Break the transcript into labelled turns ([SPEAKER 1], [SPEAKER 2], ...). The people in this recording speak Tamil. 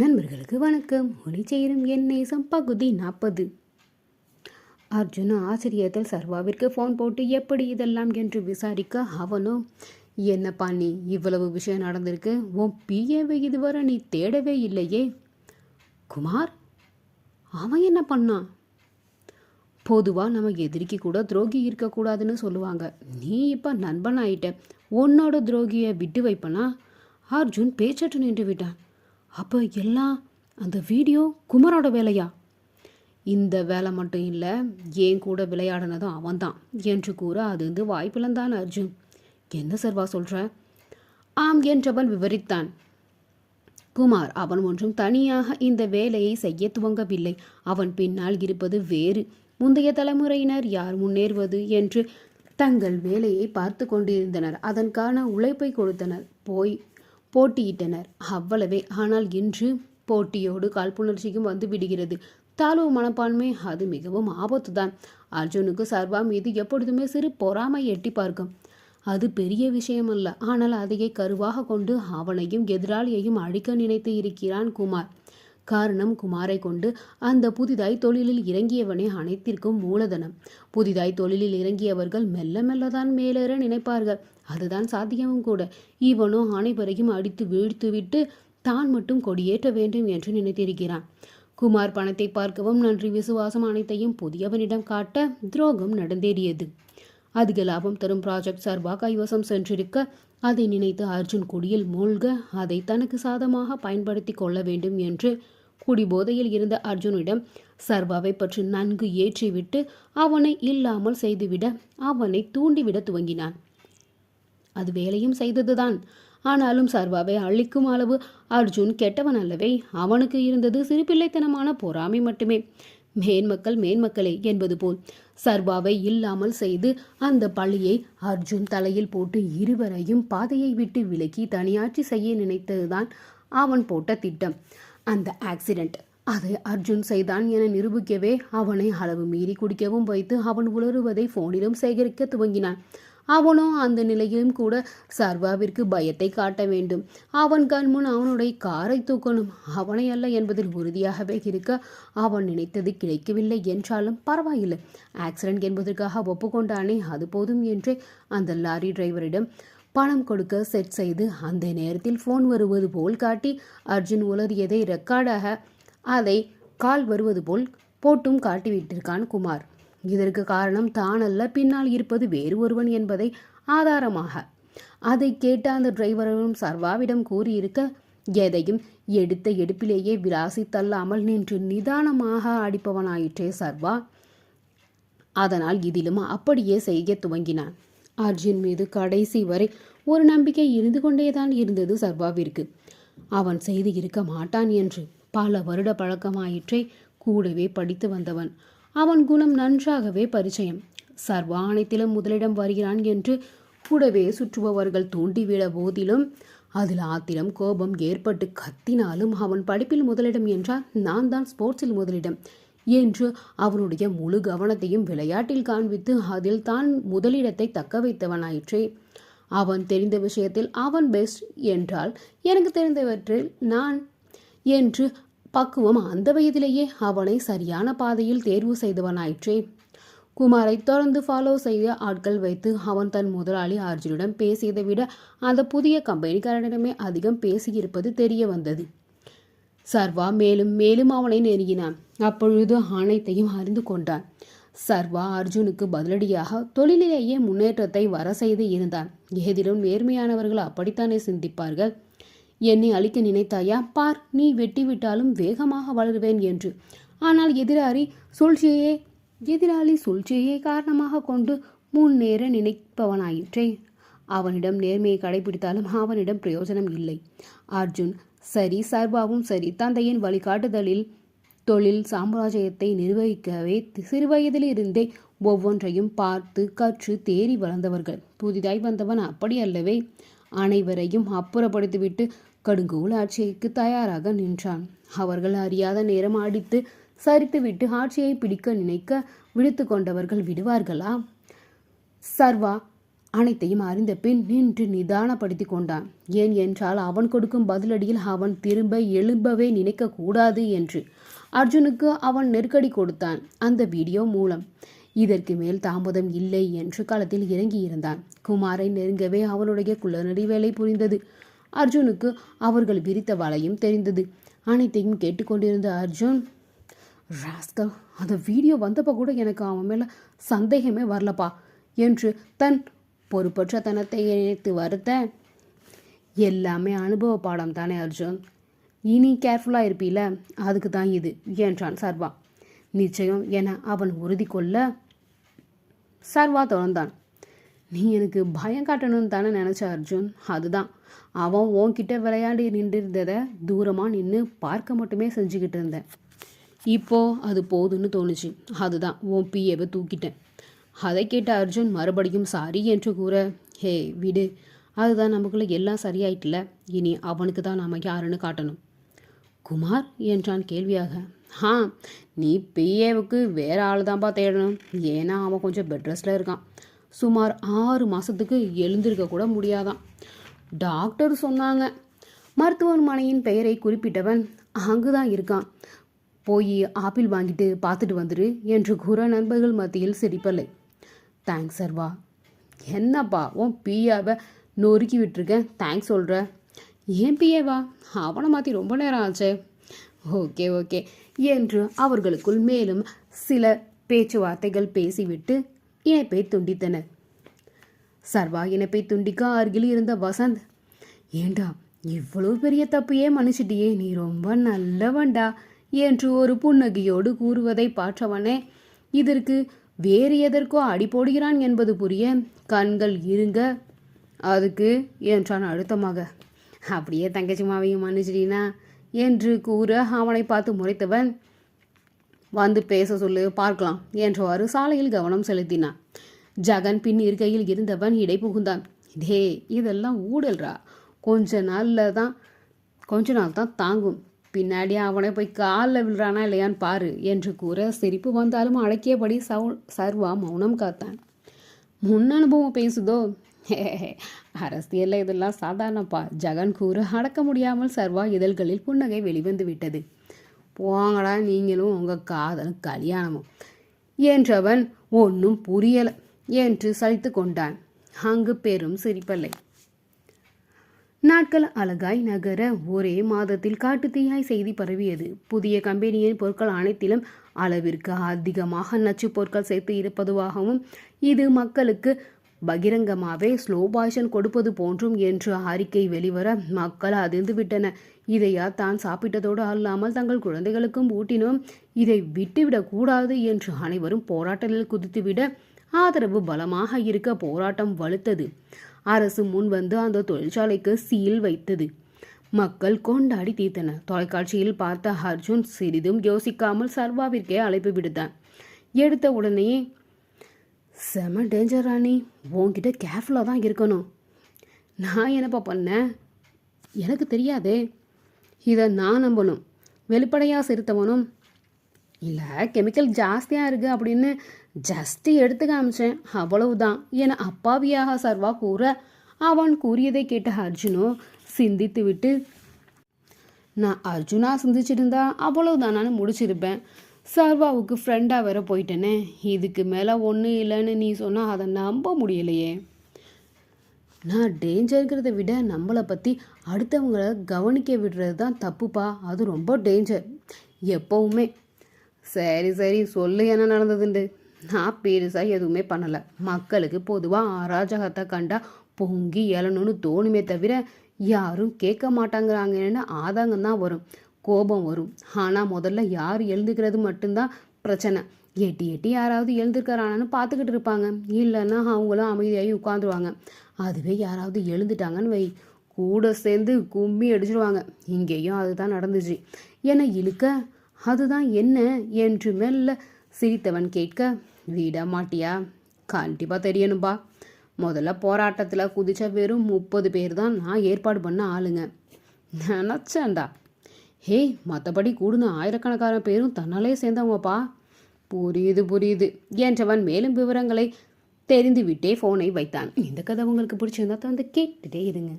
[SPEAKER 1] நண்பர்களுக்கு வணக்கம். ஒளி சேரும் என் நேசம். பகுதி நாற்பது அர்ஜுன் ஆசிரியத்தில் சர்வாவிற்கு ஃபோன் போட்டு எப்படி இதெல்லாம் என்று விசாரிக்க அவனோ என்னப்பா நீ இவ்வளவு விஷயம் நடந்திருக்கு? உன் பிஏவை இதுவரை நீ தேடவே இல்லையே. குமார் அவன் என்ன பண்ணான் பொதுவாக நம்ம எதிரிக்கு கூட துரோகி இருக்கக்கூடாதுன்னு சொல்லுவாங்க. நீ இப்போ நண்பன் ஆயிட்ட உன்னோட துரோகியை விட்டு வைப்பனா? அர்ஜுன் பேச்சற்று நின்று விட்டான் அப்போ எல்லாம் அந்த வீடியோ குமரோட வேலையா? இந்த வேலை மட்டும் இல்லை ஏன் கூட விளையாடினதும் அவன்தான் என்று கூற அது வந்து வாய்ப்பிழந்தான் அர்ஜுன். என்ன சர்வா சொல்கிற ஆம் என்றவன் விவரித்தான். குமார் அவன் ஒன்றும் தனியாக இந்த வேலையை செய்ய துவங்கவில்லை. அவன் பின்னால் இருப்பது வேறு. முந்தைய தலைமுறையினர் யார் முன்னேறுவது என்று தங்கள் வேலையை பார்த்து கொண்டிருந்தனர். அதற்கான உழைப்பை கொடுத்தனர். போய் போட்டியிட்டனர். அவ்வளவே. ஆனால் இன்று போட்டியோடு காழ்ப்புணர்ச்சியும் வந்து விடுகிறது. தாழ்வு மனப்பான்மை அது மிகவும் ஆபத்து தான் அர்ஜுனுக்கு சர்வா மீது எப்பொழுதுமே சிறு பொறாமை எட்டி பார்க்கும். அது பெரிய விஷயம் அல்ல ஆனால் அதையே கருவாக கொண்டு அவனையும் எதிராளியையும் அழிக்க நினைத்து இருக்கிறான் குமார். காரணம் குமாரை கொண்டு அந்த புதிதாய் தொழிலில் இறங்கியவனே அனைத்திற்கும் மூலதனம். புதிதாய் தொழிலில் இறங்கியவர்கள் மெல்ல மெல்லதான் மேலேற நினைப்பார்கள். அதுதான் சாத்தியமும் கூட. இவனோ அனைவரையும் அடித்து வீழ்த்துவிட்டு தான் மட்டும் கொடியேற்ற வேண்டும் என்று நினைத்திருக்கிறான். குமார் பணத்தை பார்க்கவும் நன்றி விசுவாசம் அனைத்தையும் புதியவனிடம் காட்ட துரோகம் நடந்தேறியது. அதிக லாபம் தரும் ப்ராஜெக்ட் சர்வா கைவசம் சென்றிருக்க அதை நினைத்து அர்ஜுன் குடியில் மூழ்க அதை தனக்கு சாதமாக பயன்படுத்தி கொள்ள வேண்டும் என்று குடிபோதையில் இருந்த அர்ஜுனிடம் சர்வாவை பற்றி நன்கு ஏற்றிவிட்டு அவனை இல்லாமல் செய்துவிட அவனை தூண்டிவிட துவங்கினான். அது வேலையும் செய்ததுதான். ஆனாலும் சர்வாவை அழிக்கும் அளவு அர்ஜுன் கெட்டவன் அல்லவே அவனுக்கு இருந்தது சிறுபிள்ளைத்தனமான பொறாமை மட்டுமே. மேன்மக்கள் மேன்மக்களே என்பது போல் சர்வாவை இல்லாமல் செய்து அந்த பழியை அர்ஜுன் தலையில் போட்டு இருவரையும் பாதையை விட்டு விலக்கி தனியாட்சி செய்ய நினைத்ததுதான் அவன் போட்ட திட்டம். அந்த ஆக்சிடென்ட் அதை அர்ஜுன் செய்தான் என நிரூபிக்கவே அவனை அளவு மீறி குடிக்கவும் வைத்து அவன் உளறுவதை போனிலும் சேகரிக்க துவங்கினான். அவனோ அந்த நிலையிலும் கூட சர்வாவிற்கு பயத்தை காட்ட வேண்டும். அவன் கண்முன் அவனுடைய காரை தூக்கணும். அவனை அல்ல என்பதில் உறுதியாகவே இருக்க அவன் நினைத்தது கிடைக்கவில்லை என்றாலும் பரவாயில்லை. ஆக்சிடென்ட் என்பதற்காக ஒப்புக்கொண்டானே அது போதும் என்றே அந்த லாரி டிரைவரிடம் பணம் கொடுக்க செட் செய்து அந்த நேரத்தில் ஃபோன் வருவது போல் காட்டி அர்ஜுன் உலறியதை ரெக்கார்டாக அதை கால் வருவது போல் போட்டும் காட்டிவிட்டிருக்கான் குமார். இதற்கு காரணம் தான் அல்ல பின்னால் இருப்பது வேறு ஒருவன் என்பதை ஆதாரமாக. அதை கேட்ட அந்த டிரைவரும் சர்வாவிடம் கூறியிருக்க எதையும் எடுத்த எடுப்பிலேயே விலாசி தள்ளாமல் நின்று நிதானமாக அடிப்பவனாயிற்றே சர்வா. அதனால் இதிலும் அப்படியே செய்ய துவங்கினான். அர்ஜுன் மீது கடைசி வரை ஒரு நம்பிக்கை இருந்து கொண்டேதான் இருந்தது சர்வாவிற்கு. அவன் செய்து இருக்க மாட்டான் என்று பல வருட பழக்கமாயிற்றே கூடவே படித்து வந்தவன். அவன் குணம் நன்றாகவே பரிச்சயம். சர்வானத்திலும் முதலிடம் வருகிறான் என்று கூடவே சுற்றுபவர்கள் தூண்டிவிட போதிலும் அதில் ஆத்திரம் கோபம் ஏற்பட்டு கத்தினாலும் அவன் படிப்பில் முதலிடம் என்றால் நான் தான் ஸ்போர்ட்ஸில் முதலிடம் என்று அவனுடைய முழு கவனத்தையும் விளையாட்டில் காண்பித்து அதில் தான் முதலிடத்தை தக்க வைத்தவனாயிற்றே. அவன் தெரிந்த விஷயத்தில் அவன் பெஸ்ட் என்றால் எனக்கு தெரிந்தவற்றில் நான் என்று பக்குவம் அந்த வயதிலேயே அவனை சரியான பாதையில் தேர்வு செய்தவனாயிற்றே. குமாரை தொடர்ந்து ஃபாலோ செய்ய ஆட்கள் வைத்து அவன் தன் முதலாளி அர்ஜுனிடம் பேசியதை விட அந்த புதிய கம்பெனிக்காரனிடமே அதிகம் பேசியிருப்பது தெரிய வந்தது. சர்வா மேலும் மேலும் அவனை நெருங்கினான். அப்பொழுது அனைத்தையும் அறிந்து கொண்டான். சர்வா அர்ஜுனுக்கு பதிலடியாக தொழிலிலேயே முன்னேற்றத்தை வர செய்து இருந்தான். ஏதிலும் நேர்மையானவர்கள் அப்படித்தானே சிந்திப்பார்கள்? என்னை அழிக்க நினைத்தாயா? பார் நீ வெட்டி விட்டாலும் வேகமாக வளருவேன் என்று. ஆனால் எதிராளி சூழ்ச்சியே எதிராளி சூழ்ச்சியை காரணமாக கொண்டு முன்னேற நினைப்பவனாயிற்றே. அவனிடம் நேர்மையை கடைபிடித்தாலும் அவனிடம் பிரயோஜனம் இல்லை. அர்ஜுன் சரி சர்வாவும் சரி தந்தையின் வழிகாட்டுதலில் தொழில் சாம்ராஜ்யத்தை நிர்வகிக்கவே சிறுவயதிலிருந்தே ஒவ்வொன்றையும் பார்த்து கற்று தேறி வளர்ந்தவர்கள். புதிதாய் வந்தவன் அப்படி அல்லவே. அனைவரையும் அப்புறப்படுத்திவிட்டு கடுங்கோல் ஆட்சிக்கு தயாராக நின்றான். அவர்கள் அறியாத நேரம் அடித்து சரித்துவிட்டு ஆட்சியை பிடிக்க நினைக்க விழித்து கொண்டவர்கள் விடுவார்களா? சர்வா அனைத்தையும் அறிந்த பின் நின்று நிதானப்படுத்தி கொண்டான். ஏன் என்றால் அவன் கொடுக்கும் பதிலடியில் அவன் திரும்ப எழும்பவே நினைக்க கூடாது என்று. அர்ஜுனுக்கு அவன் நெருக்கடி கொடுத்தான். அந்த வீடியோ மூலம். இதற்கு மேல் தாமதம் இல்லை என்று களத்தில் இறங்கியிருந்தான். குமாரை நெருங்கவே அவனுடைய குளநெறி வேலை புரிந்தது. அர்ஜுனுக்கு அவர்கள் விரித்த வலையும் தெரிந்தது. அனைத்தையும் கேட்டுக்கொண்டிருந்த அர்ஜுன் ராஸ்கல் அந்த வீடியோ வந்தப்போ கூட எனக்கு அவன் மேலே சந்தேகமே வரலப்பா என்று தன் பொறுப்பற்ற தனத்தை இணைத்து வருத்த எல்லாமே அனுபவ பாடம் தானே அர்ஜுன். இனி கேர்ஃபுல்லாக இருப்பீல அதுக்கு தான் இது என்றான் சர்வா. நிச்சயம் என அவன் உறுதி கொள்ள சர்வா தொடர்ந்தான். நீ எனக்கு பயம் காட்டணும்னு தானே நினச்ச அர்ஜுன்? அதுதான். அவன் உன்கிட்ட விளையாடி நின்றிருந்ததை தூரமாக நின்று பார்க்க மட்டுமே செஞ்சுக்கிட்டு இருந்தேன். இப்போது அது போதுன்னு தோணுச்சு. அதுதான் உன் பிஏவை தூக்கிட்டேன். அதை கேட்ட அர்ஜுன் மறுபடியும் சாரி என்று கூற ஹே விடு. அதுதான் நமக்குள்ள எல்லாம் சரியாயிட்டில்ல இனி அவனுக்கு தான் நாம் யாருன்னு காட்டணும். குமார்? என்றான் கேள்வியாக. ஆ நீ பிஏவுக்கு வேறு ஆள் தான்ப்பா தேடணும். ஏன்னா அவன் கொஞ்சம் பெட்ரெஸ்ட்டில் இருக்கான். சுமார் ஆறு மாதத்துக்கு எழுந்திருக்க கூட முடியாதான். டாக்டர் சொன்னாங்க. மருத்துவமனையின் பெயரை குறிப்பிட்டவன் அங்குதான் இருக்கான். போய் ஆப்பிள் வாங்கிட்டு பார்த்துட்டு வந்துரு என்று கூற நண்பர்கள் மத்தியில் சிரிப்பலை தேங்க்ஸ் சர்வா. என்னப்பா உன் பியாவை நொறுக்கி விட்டுருக்கேன். தேங்க்ஸ் சொல்கிற ஏன் பிஏவா அவனை மாற்றி ரொம்ப நேரம் ஆச்சே. Okay okay. என்று அவர்களுக்குள் மேலும் சில பேச்சுவார்த்தைகள் பேசிவிட்டு இணைப்பை துண்டித்தன. சர்வா இணைப்பை துண்டிக்க அருகில் இருந்த வசந்த் ஏண்டா இவ்வளவு பெரிய தப்பையே மன்னிச்சிட்டியே நீ ரொம்ப நல்லவன்டா என்று ஒரு புன்னகையோடு கூறுவதை பார்த்தவனே இதற்கு வேறு எதற்கோ அடி போடுகிறான் என்பது புரிய கண்கள் இருங்க அதுக்கு என்றான் அழுத்தமாக. அப்படியே தங்கச்சி மாவையும் மன்னிச்சிட்டீனா? என்று கூற அவனை பார்த்து முறைத்தவன் வந்து பேச சொல்லு பார்க்கலாம் என்றவாறு சாலையில் கவனம் செலுத்தினான். ஜகன் பின் இருக்கையில் இருந்தவன் இடை புகுந்தான் டே இதெல்லாம் ஊடல்ரா கொஞ்ச நாளில் தான் கொஞ்ச நாள் தான் தாங்கும். பின்னாடி அவனை போய் காலில் விழுறானா இல்லையான்னு பாரு என்று கூற சிரிப்பு வந்தாலும் அடக்கியபடி சவு சர்வா மௌனம் காத்தான். முன் அனுபவம் பேசுதோ? அரசியலில் இதெல்லாம் சாதாரணப்பா ஜகன் கூற அடக்க முடியாமல் சர்வா இதழ்களில் புன்னகை வெளிவந்து விட்டது. போங்கடா நீங்களும் உங்கள் காதலும் கல்யாணமும். என்றவன் ஒன்றும் புரியலை என்று சலித்து கொண்டான். அங்கு பெரும் சிரிப்பல்லை. நாட்கள் அழகாய் நகர ஒரே மாதத்தில் காட்டுத்தீயாய் செய்தி பரவியது. புதிய கம்பெனியின் பொருட்கள் அனைத்திலும் அளவிற்கு அதிகமாக நச்சு பொருட்கள் சேர்த்து இருப்பதுவாகவும் இது மக்களுக்கு பகிரங்கமாகவே ஸ்லோ பாய்சன் கொடுப்பது போன்றும் என்று அறிக்கை வெளிவர மக்கள் அதிர்ந்து விட்டன இதையா தான் சாப்பிட்டதோடு அல்லாமல் தங்கள் குழந்தைகளுக்கும் ஊட்டினோம். இதை விட்டுவிடக்கூடாது என்று அனைவரும் போராட்டத்தில் குதித்துவிட ஆதரவு பலமாக இருக்க போராட்டம் வலுத்தது. அரசு முன் வந்து அந்த தொழிற்சாலைக்கு சீல் வைத்தது. மக்கள் கொண்டாடி தீர்த்தனர் தொலைக்காட்சியில் பார்த்த அர்ஜுன் சிறிதும் யோசிக்காமல் சர்வாவிற்கே அழைப்பு விடுத்தான். எடுத்த உடனே செம டேஞ்சர் ராணி. உன்கிட்ட கேர்ஃபுல்லாக தான் இருக்கணும். நான் என்னப்பா பண்ணேன் எனக்கு தெரியாதே. இதை நான் நம்பணும். வெளிப்படையாக செலுத்தவனும். இல்லை கெமிக்கல் ஜாஸ்தியாக இருக்குது அப்படின்னு ஜஸ்ட்டு எடுத்து காமிச்சேன். அவ்வளவுதான். என அப்பாவியாக சர்வா கூற அவன் கூறியதை கேட்ட அர்ஜுனோ சிந்தித்து விட்டு நான் அர்ஜுனா சிந்திச்சிருந்தா அவ்வளவுதான். நான் முடிச்சிருப்பேன். சர்வாவுக்கு ஃப்ரெண்டாக வேற போயிட்டேனே. இதுக்கு மேலே ஒன்றும் இல்லைன்னு நீ சொன்னால் அதை நம்ப முடியலையே. நான் டேஞ்சருங்கிறத விட நம்மளை பற்றி அடுத்தவங்கள கவனிக்க விடுறது தான் தப்புப்பா. அது ரொம்ப டேஞ்சர் எப்போவுமே. சரி சரி சொல்லு என்ன நடந்ததுண்டு. நான் பெருசாக எதுவுமே பண்ணலை. மக்களுக்கு பொதுவாக அராஜகத்தை கண்டா பொங்கி எழணும்னு தோணுமே தவிர யாரும் கேட்க மாட்டாங்கிறாங்கன்னு ஆதங்கம் தான் வரும். கோபம் வரும். ஆனால் முதல்ல யார் எழுந்துக்கிறது மட்டும்தான் பிரச்சனை. எட்டி எட்டி யாராவது எழுந்துருக்கிறானு பார்த்துக்கிட்டு இருப்பாங்க. இல்லைன்னா அவங்களும் அமைதியாகி உட்காந்துருவாங்க அதுவே யாராவது எழுந்துட்டாங்கன்னு வை. கூட சேர்ந்து கும்மி அடிச்சிருவாங்க. இங்கேயும் அதுதான் நடந்துச்சு. என்னை இழுக்க? அதுதான் என்ன? என்று மெல்ல சிரித்தவன் கேட்க வீடா மாட்டியா? கண்டிப்பாக தெரியணும்பா. முதல்ல போராட்டத்தில் குதிச்ச வெறும் முப்பது பேர் தான் நான் ஏற்பாடு பண்ண ஆளுங்க. நினச்சேன்டா. ஹே மற்றபடி கூடுன ஆயிரக்கணக்கான பேரும் தன்னாலே சேர்ந்தவங்கப்பா. புரியுது புரியுது. என்றவன் மேலும் விவரங்களை தெரிந்துவிட்டே ஃபோனை வைத்தான். இந்த கதை உங்களுக்கு பிடிச்சிருந்தா வந்து கேட்டுட்டே இருங்க.